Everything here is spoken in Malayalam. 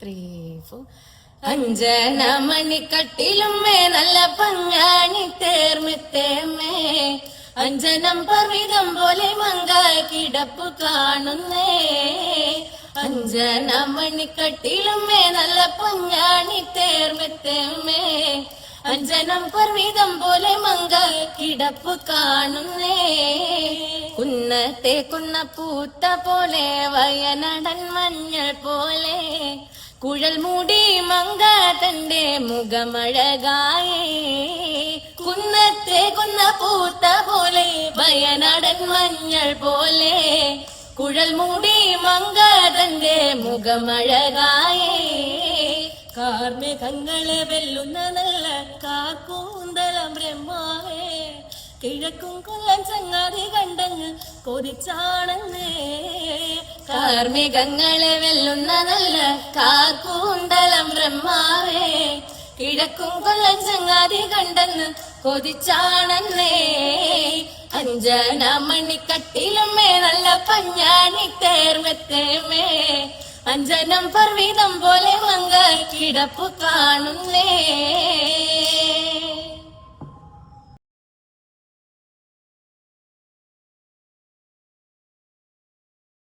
ത്രീ ഫോർ അഞ്ജന മണിക്കട്ടിലുമേ നല്ല പങ്ങാണി തേർമിത്തേമേ അഞ്ജനം പർവിതം പോലെ മങ്കായ കിടപ്പ് കാണുന്നേ. അഞ്ജന മണിക്കട്ടിലുമേ നല്ല പങ്ങാണി തേർമിത്തേമേ അഞ്ജനം പർവിതം പോലെ മങ്ക കിടപ്പ് കാണുന്നേ. കുന്നത്തെ കുന്ന പൂത്ത പോലെ വയനടൻ മഞ്ഞൾ പോലെ. കുഴൽ മൂടി മങ്ക തന്റെ മുഖമഴകായേ. കുന്നത്തെ കുന്ന പൂത്ത പോലെ ഭയനാടൻ മഞ്ഞൾ പോലെ. കുഴൽ മൂടി മങ്ക തന്റെ മുഖമഴകായേ. കാർമേഘങ്ങളെ വെല്ലുന്ന നല്ല കാക്കൂന്തലം ബ്രഹ്മാവേ. കിഴക്കും കൊല്ലം ചങ്ങാതി കണ്ടങ്ങ് കൊതിച്ചാണെന്നേ. കാർമികങ്ങളെ വെല്ലുന്ന നല്ല കാക്കൂണ്ടലം ബ്രഹ്മാവേ. കിഴക്കും കൊല്ലം ചങ്ങാതി കണ്ടെന്ന് കൊതിച്ചാണെന്നേ. അഞ്ജന മണിക്കട്ടിലുമേ നല്ല പഞ്ഞാണി തേർമെത്തേമേ അഞ്ചനം പർവീതം പോലെ മങ്ക കിടപ്പു കാണുന്നേ.